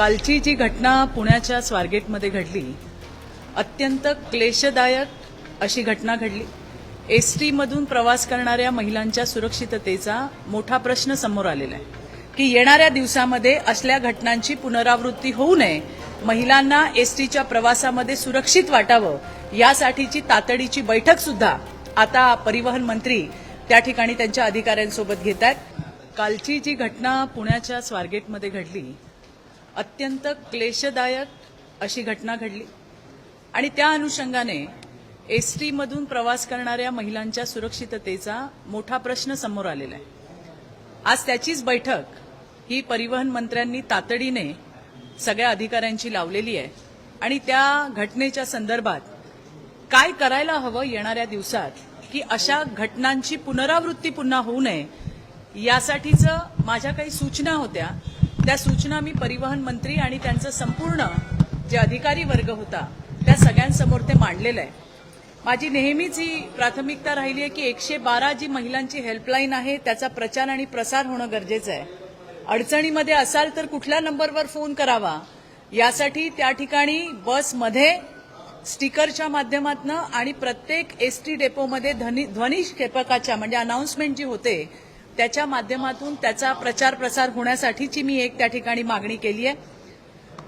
कालची जी घटना पुण्याच्या स्वारगेटमध्ये घडली अत्यंत क्लेशदायक अशी घटना घडली. एस टीमधून प्रवास करणाऱ्या महिलांच्या सुरक्षिततेचा मोठा प्रश्न समोर आलेला आहे. की येणाऱ्या दिवसामध्ये असल्या घटनांची पुनरावृत्ती होऊ नये महिलांना एस टीच्या प्रवासामध्ये सुरक्षित वाटावं यासाठीची तातडीची बैठक सुद्धा आता परिवहन मंत्री त्या ठिकाणी त्यांच्या अधिकाऱ्यांसोबत घेत आहेत. कालची जी घटना पुण्याच्या स्वारगेटमध्ये घडली अत्यंत क्लेशदायक अशी घटना घडली. आणि त्या अनुषंगाने एस टीमधून प्रवास करणाऱ्या महिलांच्या सुरक्षिततेचा मोठा प्रश्न समोर आलेला आहे. आज त्याचीच बैठक ही परिवहन मंत्र्यांनी तातडीने सगळ्या अधिकाऱ्यांची लावलेली आहे. आणि त्या घटनेच्या संदर्भात काय करायला हवं येणाऱ्या दिवसात की अशा घटनांची पुनरावृत्ती पुन्हा होऊ नये यासाठीचं माझ्या काही सूचना होत्या. त्या सूचना मी परिवहन मंत्री आणि त्यांचं संपूर्ण जे अधिकारी वर्ग होता त्या सगळ्यांसमोर ते मांडलेलं आहे. माझी नेहमीच ही प्राथमिकता राहिली आहे की एकशे बारा जी महिलांची हेल्पलाईन आहे त्याचा प्रचार आणि प्रसार होणं गरजेचं आहे. अडचणीमध्ये असाल तर कुठल्या नंबरवर फोन करावा? यासाठी त्या ठिकाणी बसमध्ये स्टिकरच्या माध्यमातून आणि प्रत्येक एस टी डेपोमध्ये ध्वनी ध्वनिक्षेपकाच्या म्हणजे अनाऊन्समेंट जी होते त्याच्या माध्यमातून त्याचा प्रचार प्रसार होण्यासाठीची मी एक त्या ठिकाणी मागणी केली आहे.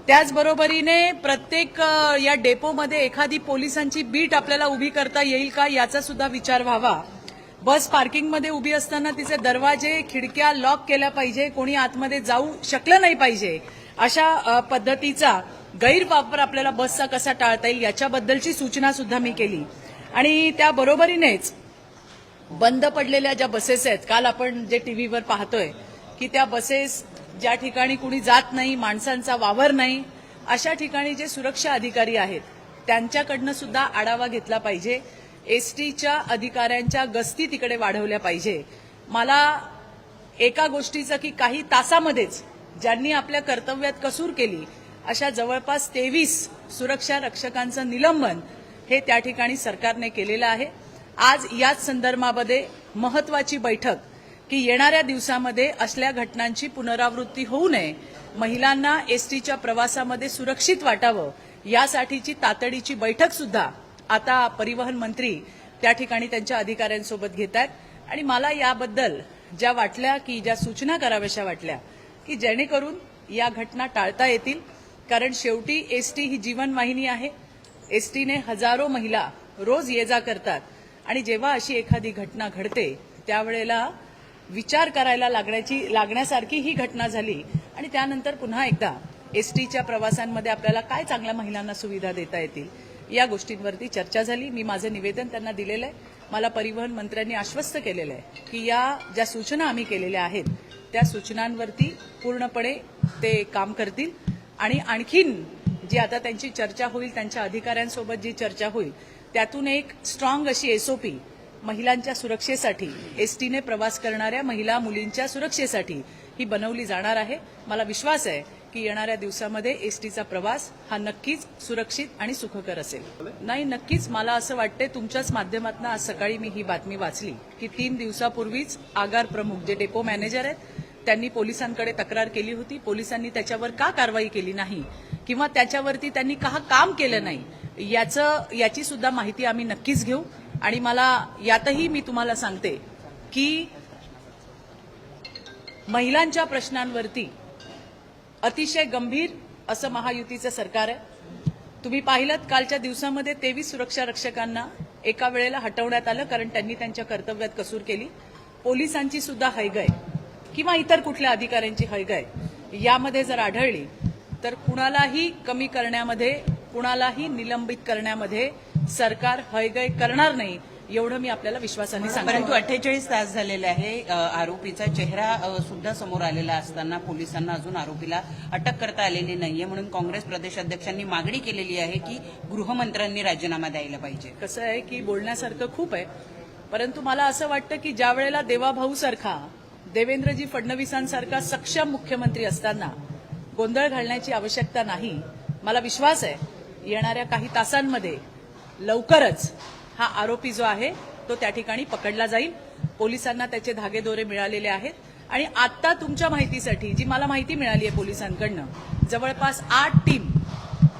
त्याचबरोबरीने प्रत्येक या डेपोमध्ये एखादी पोलिसांची बीट आपल्याला उभी करता येईल का याचा सुद्धा विचार व्हावा. बस पार्किंगमध्ये उभी असताना तिचे दरवाजे खिडक्या लॉक केल्या पाहिजे कोणी आतमध्ये जाऊ शकलं नाही पाहिजे अशा पद्धतीचा गैरवापर आपल्याला बसचा कसा टाळता येईल याच्याबद्दलची सूचना सुद्धा मी केली. आणि त्याबरोबरीनेच बंद पडलेल्या ज्या बसेस आहेत काल आपण जे टीव्हीवर पाहतोय की त्या बसेस ज्या ठिकाणी कुणी जात नाही माणसांचा वावर नाही अशा ठिकाणी जे सुरक्षा अधिकारी आहेत त्यांच्याकडनं सुद्धा आढावा घेतला पाहिजे. एस टीच्या अधिकाऱ्यांच्या गस्ती तिकडे वाढवल्या पाहिजे. मला एका गोष्टीचं की काही तासामध्येच ज्यांनी आपल्या कर्तव्यात कसूर केली अशा जवळपास तेवीस सुरक्षा रक्षकांचं निलंबन हे त्या ठिकाणी सरकारने केलेलं आहे. आज याच संदर्भामध्ये महत्वाची बैठक की येणाऱ्या दिवसामध्ये असल्या घटनांची पुनरावृत्ती होऊ नये महिलांना एसटीच्या प्रवासामध्ये सुरक्षित वाटावं यासाठीची तातडीची बैठक सुद्धा आता परिवहन मंत्री त्या ठिकाणी त्यांच्या अधिकाऱ्यांसोबत घेत आहेत. आणि मला याबद्दल ज्या वाटल्या की ज्या सूचना कराव्याशा वाटल्या की जेणेकरून या घटना टाळता येतील. कारण शेवटी एसटी ही जीवनवाहिनी आहे. एसटीने हजारो महिला रोज ये जा करतात. आणि जेव्हा अशी एखादी घटना घडते त्यावेळेला विचार करायला लागण्याची लागण्यासारखी ही घटना झाली. आणि त्यानंतर पुन्हा एकदा एसटीच्या प्रवासांमध्ये आपल्याला काय चांगल्या महिलांना सुविधा देता येतील या गोष्टींवरती चर्चा झाली. मी माझं निवेदन त्यांना दिलेलं आहे. मला परिवहन मंत्र्यांनी आश्वस्त केलेलं आहे की या ज्या सूचना आम्ही केलेल्या आहेत त्या सूचनांवरती पूर्णपणे ते काम करतील. आणि आणखीन जी आता त्यांची चर्चा होईल त्यांच्या अधिकाऱ्यांसोबत जी चर्चा होईल त्यातून एक स्ट्रॉंग अशी एसओपी महिलांच्या सुरक्षेसाठी एसटीने प्रवास करणाऱ्या महिला मुलींच्या सुरक्षेसाठी ही बनवली जाणार आहे. मला विश्वास आहे की येणाऱ्या दिवसामध्ये एसटीचा प्रवास हा नक्कीच सुरक्षित आणि सुखकर असेल. नाही नक्कीच मला असं वाटतंय तुमच्याच माध्यमातून आज सकाळी मी ही बातमी वाचली की तीन दिवसापूर्वीच आगार प्रमुख जे डेपो मॅनेजर आहेत त्यांनी पोलिसांकडे तक्रार केली होती. पोलिसांनी त्याच्यावर का कारवाई केली नाही? किंवा त्याच्यावरती त्यांनी का काम केलं नाही याचं याची सुद्धा माहिती आम्ही नक्कीच घेऊ. आणि मला यातही मी तुम्हाला सांगते की महिलांच्या प्रश्नांवरती अतिशय गंभीर असं महायुतीचं सरकार आहे. तुम्ही पाहिलं कालच्या दिवसामध्ये तेवीस सुरक्षा रक्षकांना एका वेळेला हटवण्यात आलं कारण त्यांनी त्यांच्या कर्तव्यात कसूर केली. पोलिसांची सुद्धा हैगय किंवा इतर कुठल्या अधिकाऱ्यांची हैगय यामध्ये जर आढळली तर कुणालाही कमी करण्यामध्ये कुणालाही निलंबित करण्यामध्ये सरकार हैगय करणार नाही एवढं मी आपल्याला विश्वासाने सांगतो. परंतु अठ्ठेचाळीस तास झालेले आहे आरोपीचा चेहरा सुद्धा समोर आलेला असताना पोलिसांना अजून आरोपीला अटक करता आलेली नाहीये. म्हणून काँग्रेस प्रदेशाध्यक्षांनी मागणी केलेली आहे की गृहमंत्र्यांनी राजीनामा द्यायला पाहिजे. कसं आहे की बोलण्यासारखं खूप आहे परंतु मला असं वाटतं की ज्या वेळेला देवाभाऊ सारखा देवेंद्रजी फडणवीसांसारखा सक्षम मुख्यमंत्री असताना गोंधळ घालण्याची आवश्यकता नाही. मला विश्वास आहे येणाऱ्या काही तासांमध्ये लवकरच हा आरोपी जो आहे तो त्या ठिकाणी पकडला जाईल. पोलिसांना त्याचे धागेदोरे मिळालेले आहेत. आणि आता तुमच्या माहितीसाठी जी मला माहिती मिळाली आहे पोलिसांकडनं जवळपास आठ टीम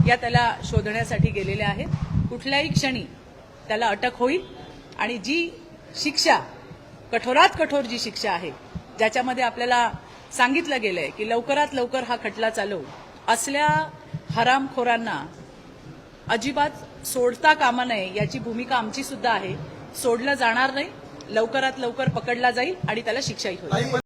या त्याला शोधण्यासाठी गेलेल्या आहेत. कुठल्याही क्षणी त्याला अटक होईल. आणि जी शिक्षा कठोरात कठोर जी शिक्षा आहे ज्याच्यामध्ये आपल्याला सांगितलं गेलंय की लवकरात लवकर हा खटला चालवू असल्या हरामखोरांना अजिबात सोडता कामा नये याची भूमिका आमची सुद्धा आहे. सोडलं जाणार नाही. लवकरात लवकर पकडला जाईल आणि त्याला शिक्षाही होईल.